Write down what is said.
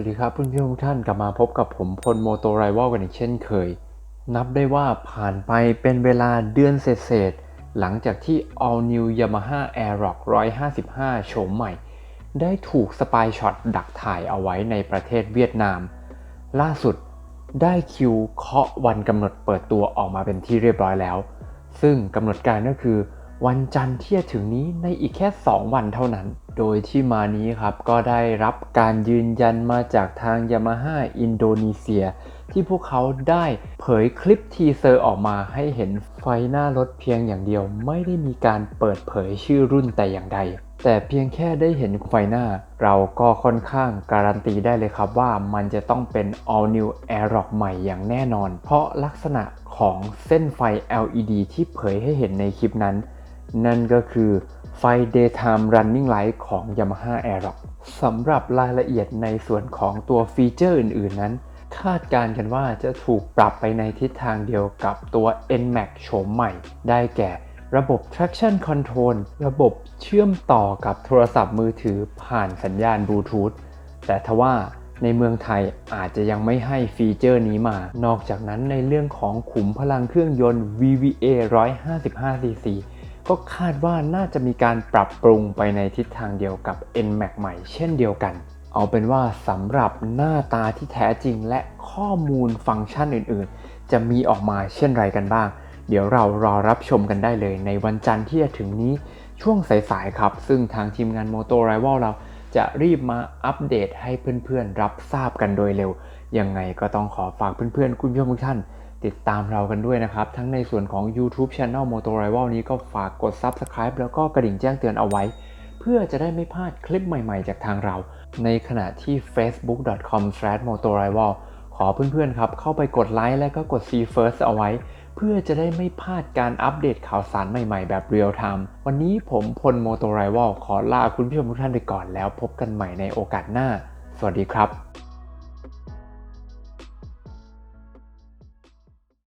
วัสดีครับเพื่อนๆทุกท่านกลับมาพบกับผมพลโมโตไรวอลกันอีกเช่นเคย นับได้ว่าผ่านไปเป็นเวลาเดือนเศษๆหลังจากที่ All New Yamaha Aerox 155 โฉมใหม่ ได้ถูกสปายช็อตดักถ่ายเอาไว้ในประเทศเวียดนาม ล่าสุดได้คิวเคาะวันกำหนดเปิดตัวออกมาเป็นที่เรียบร้อยแล้ว ซึ่งกำหนดการก็คือ วันจันทร์ที่จะถึงนี้ในอีกแค่ 2 วันเท่านั้น โดยที่มานี้ครับก็ได้รับการยืนยันมาจากทาง Yamaha อินโดนีเซีย ที่พวกเขาได้เผยคลิปทีเซอร์ออกมาให้เห็นไฟหน้ารถเพียงอย่างเดียว ไม่ได้มีการเปิดเผยชื่อรุ่นแต่อย่างใด แต่เพียงแค่ได้เห็นไฟหน้า เราก็ค่อนข้างการันตีได้เลยครับว่ามันจะต้องเป็น all new Aerox ใหม่อย่างแน่นอน เพราะลักษณะของเส้นไฟ LED ที่เผยให้เห็นในคลิปนั้น นั่นก็คือไฟ daytime running light ของ Yamaha Aerox สำหรับรายละเอียดในส่วนของตัวฟีเจอร์อื่นๆนั้น คาดการกันว่าจะถูกปรับไปในทิศทางเดียวกับตัว NMAX โฉมใหม่ ได้แก่ระบบ traction control ระบบเชื่อมต่อกับโทรศัพท์มือถือผ่านสัญญาณบลูทูธ แต่ทว่าในเมืองไทยอาจจะยังไม่ให้ฟีเจอร์นี้มา นอกจากนั้นในเรื่องของขุมพลังเครื่องยนต์ VVA 155cc ก็คาดว่าน่าจะมีการปรับปรุงไปในทิศทางเดียวกับ NMAX ใหม่เช่นเดียวกัน เอาเป็นว่าสำหรับหน้าตาที่แท้จริงและข้อมูลฟังก์ชันอื่นๆ จะมีออกมาเช่นไรกันบ้าง เดี๋ยวเรารอรับชมกันได้เลยในวันจันทร์ที่จะถึงนี้ช่วงสายๆครับ ซึ่งทางทีมงาน Moto Rival เราจะรีบมาอัปเดตให้เพื่อนๆ รับทราบกันโดยเร็ว ยังไงก็ต้องขอฝากเพื่อนๆ คุณผู้ชมทุกท่าน ติดตามเรากันด้วยนะครับ ทั้งในส่วนของ YouTube Channel Moto Rival นี้ก็ฝากกด Subscribe แล้วก็กระดิ่งแจ้งเตือนเอาไว้ เพื่อจะได้ไม่พลาดคลิปใหม่ๆ จากทางเรา ในขณะที่ facebook.com/motorival ขอเพื่อนๆครับ เข้าไปกดไลค์และก็กด See First เอาไว้ เพื่อจะได้ไม่พลาดการอัปเดตข่าวสารใหม่ๆ แบบเรียลไทม์วันนี้ผมพลโมโตไรวอลขอลาคุณผู้ชมทุกท่านไปก่อนแล้วพบกันใหม่ในโอกาสหน้า สวัสดีครับ